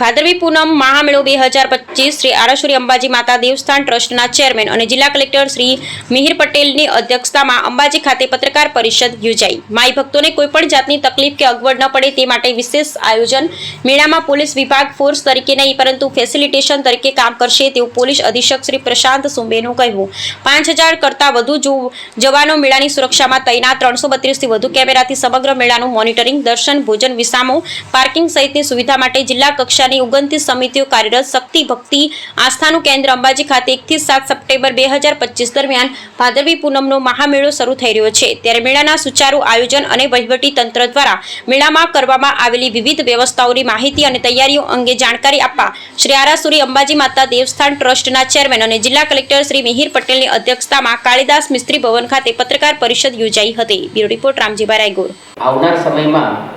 ભાદરવી પૂનમ મહામેળો બે હજાર પચીસ શ્રી આરાશ્વરી અંબાજી માતા દેવસ્થાન ટ્રસ્ટના ચેરમેન અને જિલ્લા કલેક્ટર શ્રી મિહિર પટેલની અધ્યક્ષતામાં અંબાજી ખાતે પત્રકાર પરિષદ યોજાઈ. માઈ ભક્તોને કોઈપણ જાતની તકલીફ કે અગવડ ન પડે તે માટે વિશેષ આયોજન મેળામાં પોલીસ વિભાગ ફોર્સ તરીકે નહીં, પરંતુ ફેસિલિટેશન તરીકે કામ કરશે તેવું પોલીસ અધિક્ષક શ્રી પ્રશાંત સુંબેનું કહેવું. પાંચ હજાર કરતાં વધુ જો- જવાનો મેળાની સુરક્ષામાં તૈનાત ત્રણસો બત્રીસથી વધુ કેમેરાથી સમગ્ર મેળાનું મોનિટરિંગ, દર્શન, ભોજન, વિસામો, પાર્કિંગ સહિતની સુવિધા માટે જિલ્લા કક્ષાની ઓગણત્રીસ સમિતિઓ કાર્યરત શક્તિ, ભક્તિ, આસ્થાનું કેન્દ્ર અંબાજી ખાતે એકથી સાત સપ્ટેમ્બર બે હજાર પચીસ દરમિયાન ભાદરવી પૂનમનો મહામેળો શરૂ થઈ રહ્યો છે. ત્યારે મેળાના સુચારુ આયોજન અને વહીવટી તંત્ર દ્વારા મેળામાં કરવામાં આવેલી વિવિધ વ્યવસ્થાઓની માહિતી અને તૈયારીઓ અંગે જાણકારી આપવા શ્રી આરાસુરી અંબાજી માતા દેવસ્થાન ટ્રસ્ટના ચેરમેન અને જિલ્લા કલેક્ટર શ્રી મિહિર પટેલની અધ્યક્ષતામાં કાળીદાસ મિસ્ત્રી ભવન ખાતે પત્રકાર પરિષદ યોજાઈ હતી. Bureau report Ramji Raygor. આવનાર સમયમાં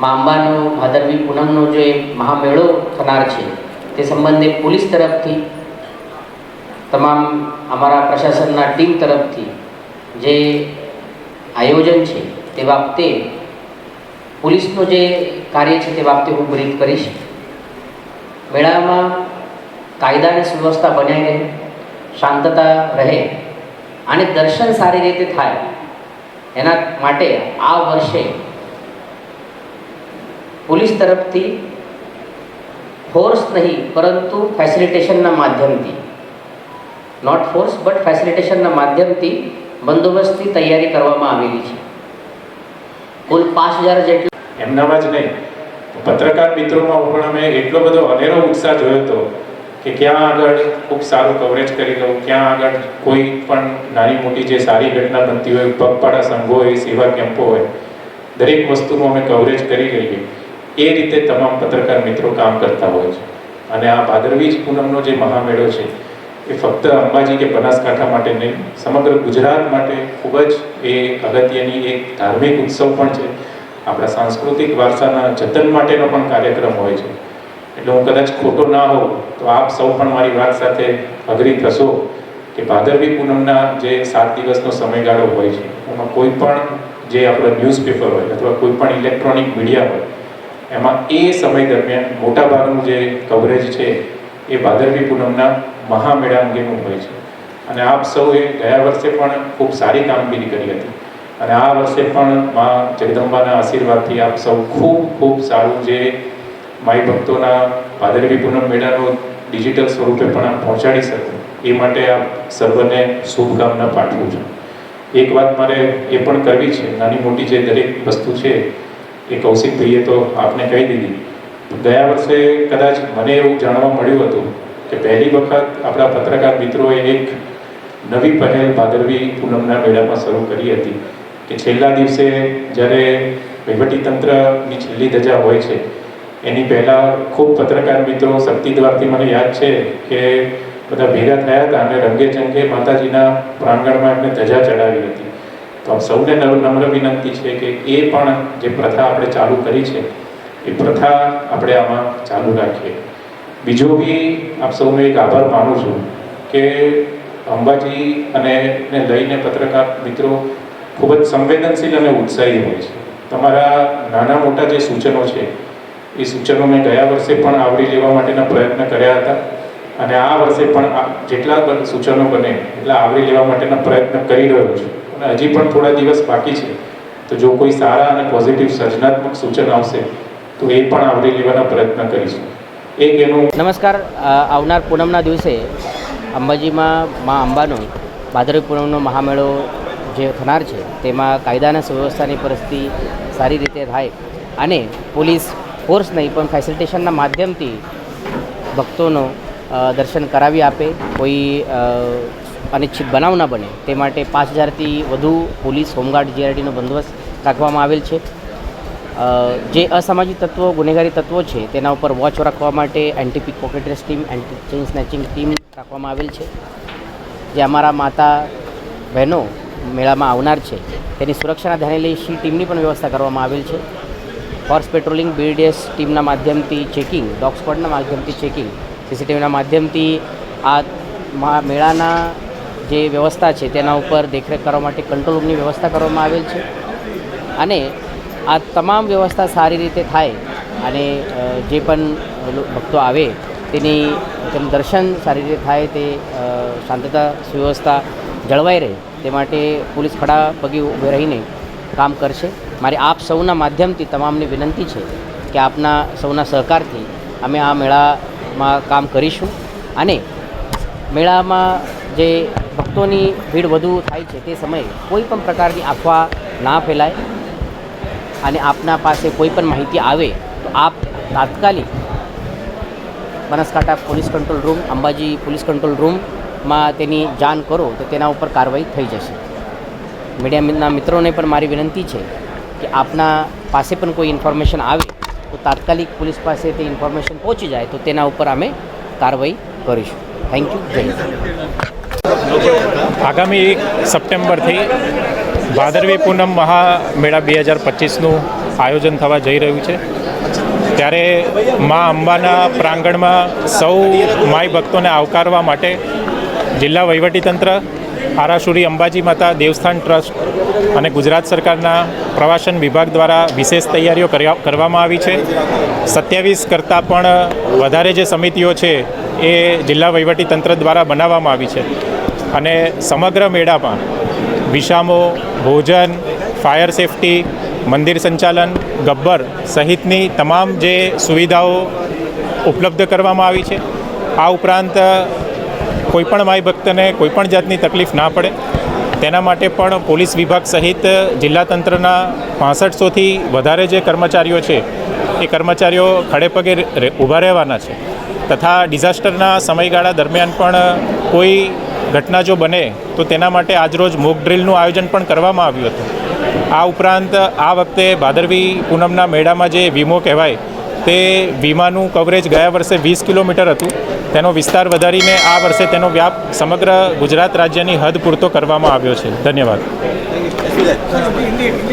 મા અંબાનો ભાદરવી પૂનમનો જે મહામેળો થનાર છે, તે સંબંધે પોલીસ તરફથી, તમામ અમારા પ્રશાસનના ટીમ તરફથી જે આયોજન છે, તે બાબતે પોલીસનું જે કાર્ય છે, તે બાબતે હું બ્રીફ કરીશ. મેળામાં કાયદા અને સુવ્યવસ્થા બનાવી રહે, શાંતતા રહે અને દર્શન સારી રીતે થાય, એના માટે આ વર્ષે પોલીસ તરફથી ફોર્સ નહીં, પરંતુ ફેસિલિટેશનના માધ્યમથી. નોટ ફોર્સ બટ ફેસિલિટેશનના માધ્યમથી બંદોબસ્તની તૈયારી કરવામાં આવેલી છે. કુલ પાંચ હજાર જેટલા એમનામાં જ નહીં. પત્રકાર મિત્રોમાં પણ અમે એટલો બધો અનેરો ઉત્સાહ જોયો હતો કે ક્યાં આગળ ખૂબ સારું કવરેજ કરી લઉં ક્યાં આગળ કોઈ પણ નાની મોટી જે સારી ઘટના બનતી હોય, પગપાળા સંઘો હોય, સેવા કેમ્પો હોય, દરેક વસ્તુનું અમે કવરેજ કરી લઈએ. એ રીતે તમામ પત્રકાર મિત્રો કામ કરતા હોય છે. અને આ ભાદરવી પૂનમનો જે મહામેળો છે, એ ફક્ત અંબાજી કે બનાસકાંઠા માટે નહીં, સમગ્ર ગુજરાત માટે ખૂબ જ એ અગત્યની એક ધાર્મિક ઉત્સવ પણ છે. આપણા સાંસ્કૃતિક વારસાના જતન માટેનો પણ કાર્યક્રમ હોય છે. એટલે હું કદાચ ખોટો ના હોઉં, તો આપ સૌ પણ મારી વાત સાથે અઘરી થશો કે ભાદરવી પૂનમના જે સાત દિવસનો સમયગાળો હોય છે, એમાં કોઈ પણ જે આપણો ન્યૂઝપેપર હોય, અથવા કોઈ પણ ઇલેક્ટ્રોનિક મીડિયા હોય એમાં એ સમય દરમિયાન મોટાભાગનું જે કવરેજ છે એ ભાદરવી પૂનમના મહામેળા અંગેનું હોય છે. અને આપ સૌએ ગયા વર્ષે પણ ખૂબ સારી કામગીરી કરી હતી. અને આ વર્ષે પણ મા જગદંબાના આશીર્વાદથી આપ સૌ ખૂબ ખૂબ સારું જે માઈ ભક્તોના ભાદરવી પૂનમ મેળાનો ડિજિટલ સ્વરૂપે પણ આપ પહોંચાડી શકો. એ માટે આપ સર્વને શુભકામના પાઠવું છું. એક વાત મારે એ પણ કરવી છે. નાની મોટી જે દરેક વસ્તુ છે એ કૌશિકભાઈએ તો આપને કહી દીધી. ગયા વર્ષે કદાચ મને એવું જાણવા મળ્યું હતું કે પહેલી વખત આપણા પત્રકાર મિત્રોએ એક નવી પહેલ ભાદરવી પૂનમના મેળામાં શરૂ કરી હતી કે છેલ્લા દિવસે જ્યારે વહીવટીતંત્રની છેલ્લી ધજા હોય છે, એની પહેલાં ખૂબ પત્રકાર મિત્રો શક્તિ દ્વારથી મને યાદ છે કે બધા ભેગા થયા હતા અને રંગે ચંગે માતાજીના પ્રાંગણમાં એમને ધજા ચડાવી હતી. તો સૌને નમ્ર વિનંતી છે કે એ પણ જે પ્રથા આપણે ચાલુ કરી છે, એ પ્રથા આપણે આમાં ચાલુ રાખીએ. બીજો બી આપ સૌનો એક આભાર માનું છું કે અંબાજી અને ને લઈને પત્રકાર મિત્રો ખૂબ જ સંવેદનશીલ અને ઉત્સાહી હોય છે. તમારા નાના મોટા જે સૂચનો છે, એ સૂચનો મેં ગયા વર્ષે પણ આવરી લેવા માટેના પ્રયત્ન કર્યા હતા અને આ વર્ષે પણ જેટલા સૂચનો બને, એટલા આવરી લેવા માટેના પ્રયત્ન કરી રહ્યો છું. અને હજી પણ થોડા દિવસ બાકી છે. તો જો કોઈ સારા અને પોઝિટિવ સર્જનાત્મક સૂચન આવશે, તો એ પણ આવરી લેવાના પ્રયત્ન કરીશું. એક એનું નમસ્કાર આવનાર પૂનમના દિવસે અંબાજીમાં મા અંબાનો ભાદરવી પૂનમનો મહામેળો જે થનાર છે, તેમાં કાયદાના સુવ્યવસ્થાની પરિસ્થિતિ સારી રીતે થાય અને પોલીસ ફોર્સ નહીં, પણ ફેસિલિટેશનના માધ્યમથી ભક્તોનો દર્શન કરાવી આપે. કોઈ અનિચ્છિત બનાવ ન બને. તે માટે પાંચ હજારથી વધુ પોલીસ, હોમગાર્ડ જીઆરટીનો બંદોબસ્ત રાખવામાં આવેલ છે. જે અસામાજિક તત્વો, ગુનેગારી તત્વો છે, તેના ઉપર વોચ રાખવા માટે anti pick pocketers team, anti chain snatching team રાખવામાં આવેલ છે. જે અમારા માતા, બહેનો મેળામાં આવનાર છે, તેની સુરક્ષાના ધ્યાને લઈ સી ટીમની પણ વ્યવસ્થા કરવામાં આવેલ છે. હોર્સ પેટ્રોલિંગ બીડીએસ ટીમના માધ્યમથી ચેકિંગ, ડોગ સ્કોડના માધ્યમથી ચેકિંગ, સીસીટીવીના માધ્યમથી આ મેળાના જે વ્યવસ્થા છે તેના ઉપર દેખરેખ કરવા માટે કંટ્રોલ રૂમની વ્યવસ્થા કરવામાં આવેલ છે. અને આ તમામ વ્યવસ્થા સારી રીતે થાય અને જે પણ ભક્તો આવે તેની તેનું દર્શન સારી રીતે થાય તે શાંતતા સુવ્યવસ્થા જળવાઈ રહે તે માટે પોલીસ ખડા પગે ઊભે રહીને કામ કરશે. મારી આપ સૌના માધ્યમથી તમામને વિનંતી છે કે આપના સૌના સહકારથી અમે આ મેળામાં કામ કરીશું. અને મેળામાં જે ભક્તોની ભીડ વધુ થાય છે તે સમયે કોઈ પણ પ્રકારની અફવા ના ફેલાય અને આપના પાસે કોઈ પણ માહિતી આવે તો આપ તાત્કાલિક Banaskantha police control room, Ambaji police control રૂમમાં તેની જાણ કરો તો તેના ઉપર કાર્યવાહી થઈ જશે. મીડિયાના મિત્રોને પણ મારી વિનંતી છે કે આપના પાસે પણ કોઈ ઇન્ફોર્મેશન આવે તો તાત્કાલિક પોલીસ પાસે તે ઇન્ફોર્મેશન પહોંચી જાય તો તેના ઉપર અમે કાર્યવાહી કરીશું. થેન્ક યુ જય આગામી એક સપ્ટેમ્બરથી ભાદરવી પૂનમ મહામેળા બે હજાર પચીસનું આયોજન થવા જઈ રહ્યું છે. ત્યારે મા અંબાના પ્રાંગણમાં સૌ માય ભક્તોને આવકારવા માટે જિલ્લા વહીવટીતંત્ર, આરાસુરી અંબાજી માતા દેવસ્થાન ટ્રસ્ટ અને ગુજરાત સરકારના પ્રવાસન વિભાગ દ્વારા વિશેષ તૈયારીઓ કરવામાં આવી છે. સત્યાવીસ કરતાં પણ વધારે જે સમિતિઓ છે એ જિલ્લા વહીવટીતંત્ર દ્વારા બનાવવામાં આવી છે. અને સમગ્ર મેળામાં વિષામો ભોજન, ફાયર સેફટી, મંદિર સંચાલન, ગબ્બર સહિતની તમામ જે સુવિધાઓ ઉપલબ્ધ કરવામાં આવી છે. આ ઉપરાંત, કોઈપણ માય ભક્તને કોઈપણ જાતની તકલીફ ના પડે. તેના માટે પણ પોલીસ વિભાગ સહિત જિલ્લા તંત્રના પાસઠસોથી વધારે જે કર્મચારીઓ છે, એ કર્મચારીઓ ખડે પગે ઊભા રહેવાના છે. તથા ડિઝાસ્ટરના સમયગાળા દરમિયાન પણ કોઈ ઘટના જો બને, તો તેના માટે આજરોજ મોક ડ્રિલનું આયોજન પણ કરવામાં આવ્યું હતું. આ ઉપરાંત, આ વખતે ભાદરવી પૂનમના મેળામાં જે વીમો કહેવાય, તે વીમાનું કવરેજ ગયા વર્ષે વીસ કિલોમીટર હતું. તેનો વિસ્તાર વધારીને આ વર્ષે તેનો વ્યાપ સમગ્ર ગુજરાત રાજ્યની હદ પૂરતો કરવામાં આવ્યો છે. ધન્યવાદ.